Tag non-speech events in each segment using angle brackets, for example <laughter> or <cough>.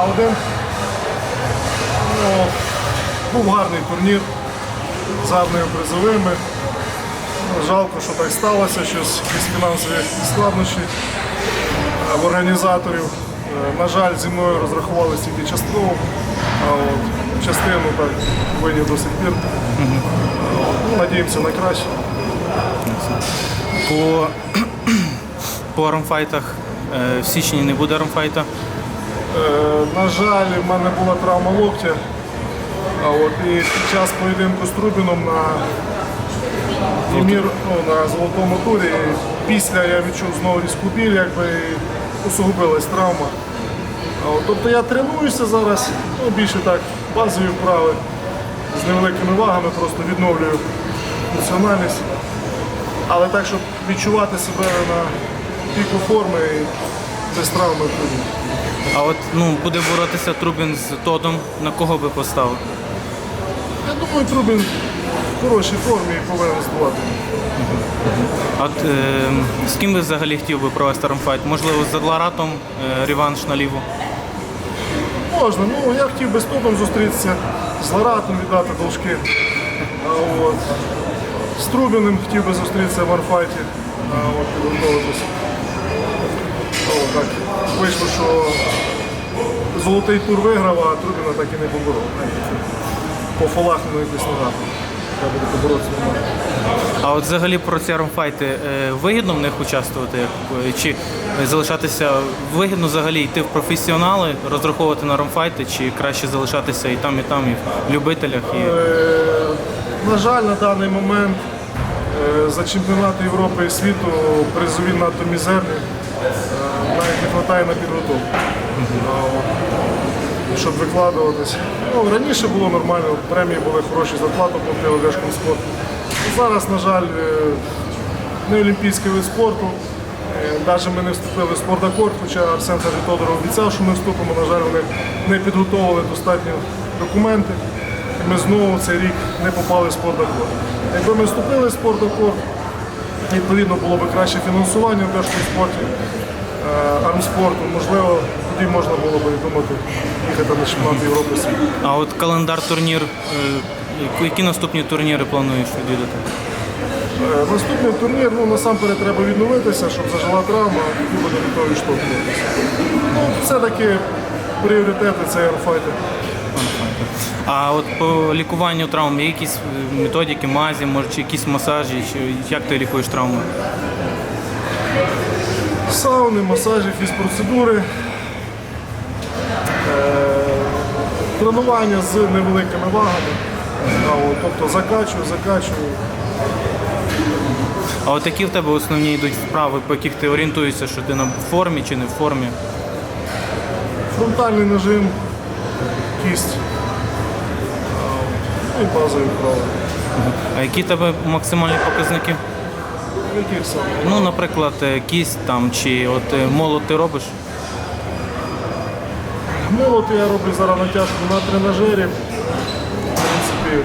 А1. Ну, був гарний турнір з гарними призовими. Жалко, що так сталося, щось якісь фінансові складнощі е, в організаторів. Е, На жаль, зі мною розрахувалися тільки частково, а от частину так винні до сих пір. Е, надіємося на краще. По, <clears throat> по армфайтах в січні не буде армфайта. Е, На жаль, в мене була травма локтя. От і під час поєдинку з Трубіном на Імір, ну, на золотому турі. Після я відчув знову різку біль, якби усугубилась травма. От, тобто я тренуюся зараз, ну, більше так, базові вправи з невеликими вагами, просто відновлюю функціональність. Але так, щоб відчувати себе на піку форми без травми трудно. А от ну, буде боротися Трубін з Тодом, на кого би поставив? Я думаю, Трубін в хорошій формі і повинен здавати. А От, е, з ким би взагалі хотів би провести армфайт? Можливо, з Ларатом е, реванш на ліву. Можна, ну я хотів би з Тотом зустрітися, з Ларатом віддати должки. А от, з Трубіним хотів би зустрітися в арфайті, а от, підготуватися. О, так. Вийшло, що золотий тур виграв, а Трубіна так і не поборов. По фолах не якось не грати. Треба буде поборотися. А от взагалі про ці армфайти е, вигідно в них участвувати? як, е, Чи залишатися вигідно взагалі йти в професіонали, розраховувати на армфайти, чи краще залишатися і там, і там, і в любителях? І... Е, На жаль, на даний момент е, за чемпіонати Європи і світу призові надто мізерні. Е, Навіть не вистачає на підготовку. Щоб викладуватись. Ну, раніше було нормально, премії були хороші, зарплату платили вишком спорту. Зараз, на жаль, е, не олімпійський вид спорту. Навіть ми не вступили в спортакорд, хоча Арсен Харитодор обіцяв, що ми вступимо. На жаль, вони не підготовили достатньо документи. І ми знову цей рік не попали в спортакорд. Якби ми вступили в спортакорд, відповідно було б краще фінансування в державному спорті, е, армспорту. Можливо, тоді можна було б думати їхати на чемпіонат Європи світу. А от календар турнір, е, які наступні турніри плануєш відвідати? Е, Наступний турнір, ну насамперед треба відновитися, щоб зажила травма, і буде від того відштовхуватися. Ну, все-таки пріоритети це аерфайтер. А от по лікуванню травм є якісь е, методики, мазі, може, чи якісь масажі, чи як ти лікуєш травми? Сауни, масажі, фізпроцедури, е, тренування з невеликими вагами. Тобто закачую, закачую. А от які в тебе основні йдуть вправи, по яких ти орієнтуєшся, що ти на формі чи не в формі? Фронтальний нажим, кість. А, І базові вправи. А які в тебе максимальні показники? Ну, наприклад, е, кість там чи от е, молот ти робиш? Молот я роблю зараз натяжку на тренажері. В принципі,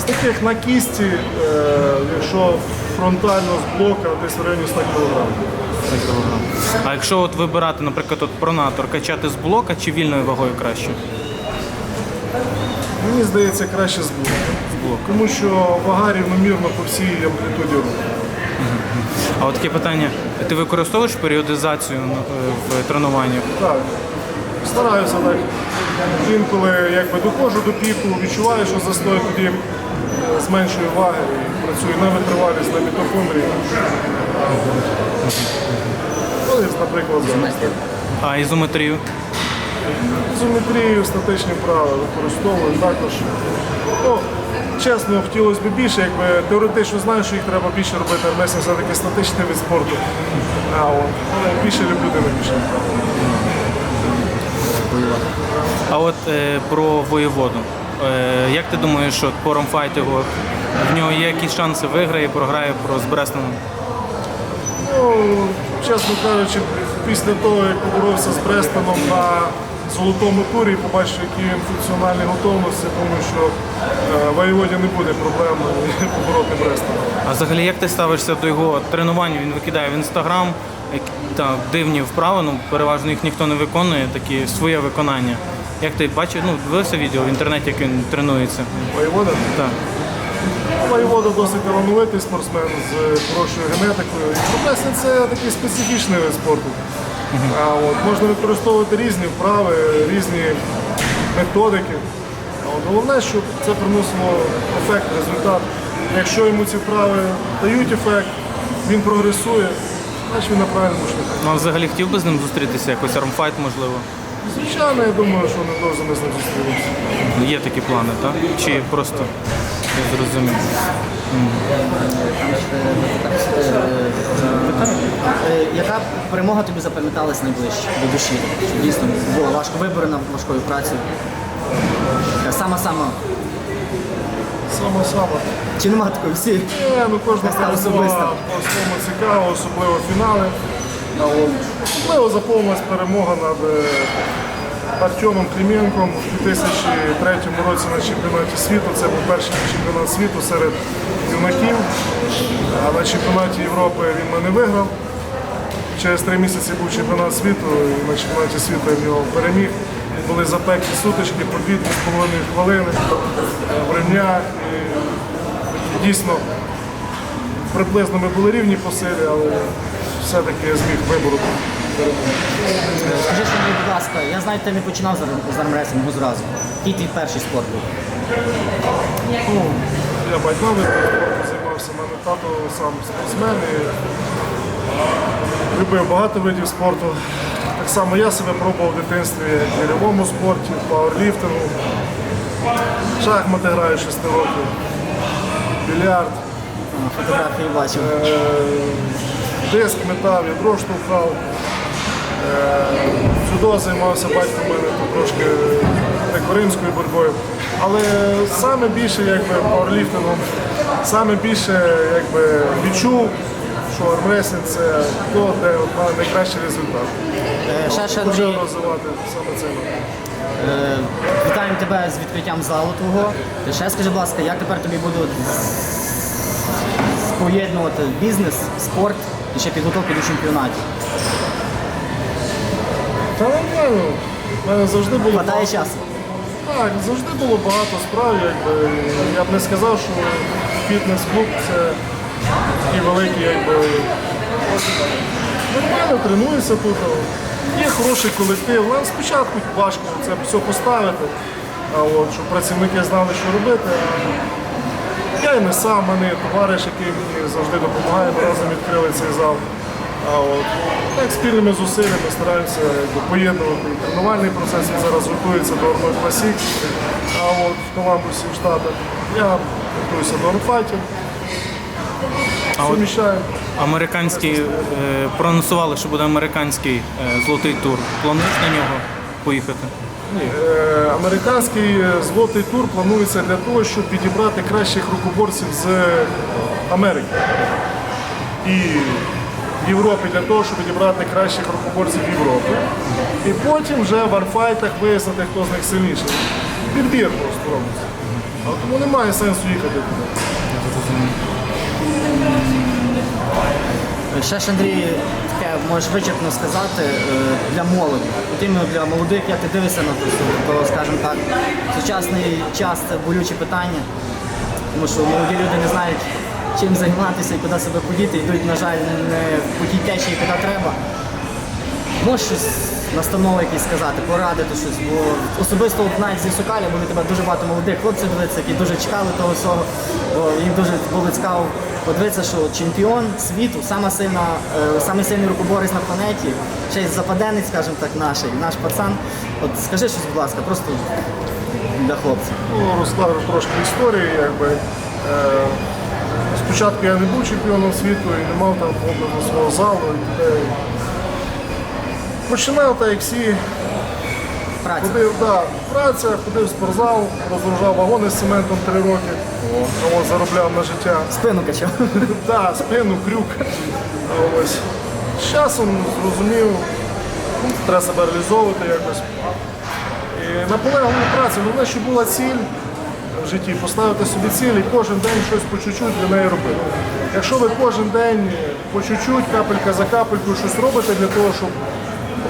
з таких на кісті, е, якщо фронтально з блока, десь в районі 100 кг. А якщо от вибирати, наприклад, от пронатор, качати з блока чи вільною вагою краще? Мені здається, краще з блока. Тому що вага рівномірно по всій амплітуді руху. А от таке питання: ти використовуєш періодизацію ну, е, в тренуваннях? Так. Стараюся так. Інколи якби доходжу до піку, відчуваю, що застой тоді е, зменшую ваги і працюю на витривалість, на мітохондрії. Ну, наприклад, зараз. А ізометрію? Ізометрію, статичні вправи використовую також. Ну, чесно, хотілося б більше, якби теоретично знаю, що їх треба більше робити, але Месінг все-таки статичний від спорту. А, от, але більше люблю, тим більше. А от е, про воєводу. Е, як ти думаєш, що по ромфайтингу в нього є якісь шанси виграє, програє про з Брестеном? Ну, чесно кажучи, після того, як поборовся з Брестоном на золотому турі, і побачив, який він функціональний готовності, думаю, що е, воєводі не буде проблем <laughs> побороти Брестона. А взагалі як ти ставишся до його тренувань? Він викидає в інстаграм, та, дивні вправи, ну переважно їх ніхто не виконує, такі своє виконання. Як ти бачив, ну дивився відео в інтернеті, як він тренується. Воєвода? Так. Воєвода досить талановитий спортсмен з хорошою генетикою. І це такий специфічний вид спорту. А от, можна використовувати різні вправи, різні методики. А от, головне, щоб це приносило ефект, результат. Якщо йому ці вправи дають ефект, він прогресує, значить він на правильному шляху. Ну, а взагалі хотів би з ним зустрітися, якось армфайт, можливо. Звичайно, я думаю, що недовго ми з ним зустрінемося. Є такі плани, так? Чи просто я зрозумів. Е, Яка перемога тобі запам'яталась найближче до душі? Що Дійсно було важко виборена важкою працею. Така Сама-сама. Саме-саме. Чи нема такої всі? Ні, ну кожна перемога особисто. по-своєму цікава, особливо фінали. А от, особливо заповнилась перемога над е, Артемом Клименком у 2003 році на чемпіонаті світу. Це був перший чемпіонат світу серед юнаків. А на чемпіонаті Європи він мене виграв. Через три місяці був чемпіонат світу, і на чемпіонаті світу я в нього переміг. Були запеклі сутички по 2-2,5 хвилини в ремнях. І дійсно приблизно ми були рівні по силі, але все-таки я зміг вибору. Скажи що мені, будь ласка, я знаю, ти не починав з арм- армресингу зразу. Який твій перший спорт був? Ну, я спорту займався, мене тато сам спортсмен і любив багато видів спорту. Так само я себе пробував в дитинстві в вільовому спорті, в пауерліфтингу. Шахмати граю 6 років, більярд, Фотографії бачив. е, диск метав, ядро штовхав. Е, Дзюдо займався батько в мене тут трошки греко-римською боротьбою. Але саме більше якби, пауерліфтингом, саме більше якби, відчув, що армресінг це то, де має найкращий результат. Е, Ще Почав розвивати саме це. е, вітаємо тебе з відкриттям залу твого. Ще скажи, будь ласка, як тепер тобі будуть поєднувати бізнес, спорт і ще підготовку до чемпіонатів? Та нормально. У мене завжди було Хватає багато- часу. Так, завжди було багато справ, якби. Я б не сказав, що фітнес-клуб це такий великий, якби. Нормально тренуюся тут. Є хороший колектив. Нам спочатку важко це все поставити, а от, щоб працівники знали, що робити. Я і не сам, мене товариш, який мені завжди допомагає, ми разом відкрили цей зал. А от, так, спільними зусиллями стараємося поєднувати тренувальний процес. Він зараз готується до Арнольд Класік, а от в Коламбусі в Штатах. Я готуюся до Арнфайтів. Суміщаю. Американський е, проанонсували, що буде американський е, золотий тур. Плануєш на нього поїхати? Ні, е, американський е, злотий тур планується для того, щоб підібрати кращих рукоборців з Америки. І в Європі для того, щоб підібрати кращих рукоборців Європи. І потім вже в арфайтах вияснити, хто з них сильніший. Підбір просто робиться. А тому немає сенсу їхати туди. Ще ж Андрій, таке можеш вичерпно сказати е, для молоді. От іменно для молодих, як ти дивишся на це, то, скажімо так, сучасний час це болюче питання, тому що молоді люди не знають, чим займатися і куди себе подіти, йдуть, на жаль, не по тій течії, куди треба. Можеш щось настанови якісь сказати, порадити щось, бо особисто от навіть зі Сокаля були тебе дуже багато молодих хлопців дивиться, які дуже чекали того всього. Бо їм дуже було цікаво подивитися, що чемпіон світу, сама сильна, е, сильний рукоборець на планеті, ще й западенець, скажімо так, наш, наш пацан. От скажи щось, будь ласка, просто для хлопців. Ну, розкажу трошки історії. Якби. Е, спочатку я не був чемпіоном світу і не мав там свого залу. І. Починав так, як всі, Праця. ходив, да, праця, ходив в спортзал, розгружав вагони з цементом три роки, а заробляв на життя. Спину качав. <laughs> Да, спину, крюк. Ось. З часом зрозумів, ну, треба себе реалізовувати якось. І наполегливу працю, головне, щоб була ціль, в житті, поставити собі ціль і кожен день щось по чуть-чуть для неї робити. Якщо ви кожен день по чуть-чуть, капелька за капелькою щось робите для того, щоб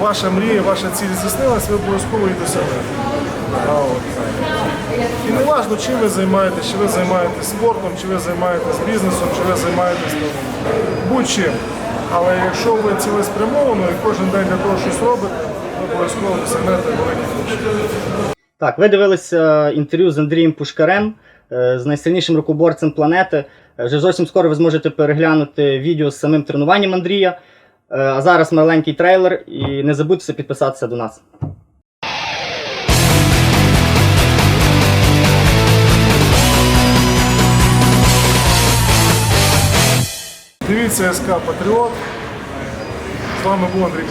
ваша мрія, ваша ціль здійснилась, ви обов'язково її досягнете. І не важливо, чим ви займаєтесь, чи ви займаєтесь спортом, чи ви займаєтесь бізнесом, чи ви займаєтесь будь-чим. Але якщо ви цілеспрямовано і кожен день для того щось робите, ви обов'язково досягнете великих успіхів. Так, ви дивилися інтерв'ю з Андрієм Пушкарем, е, з найсильнішим рукоборцем планети. Е, Вже зовсім скоро ви зможете переглянути відео з самим тренуванням Андрія. Е, А зараз маленький трейлер і не забудьте підписатися до нас. Дивіться СК Патріот. З вами був Андрій.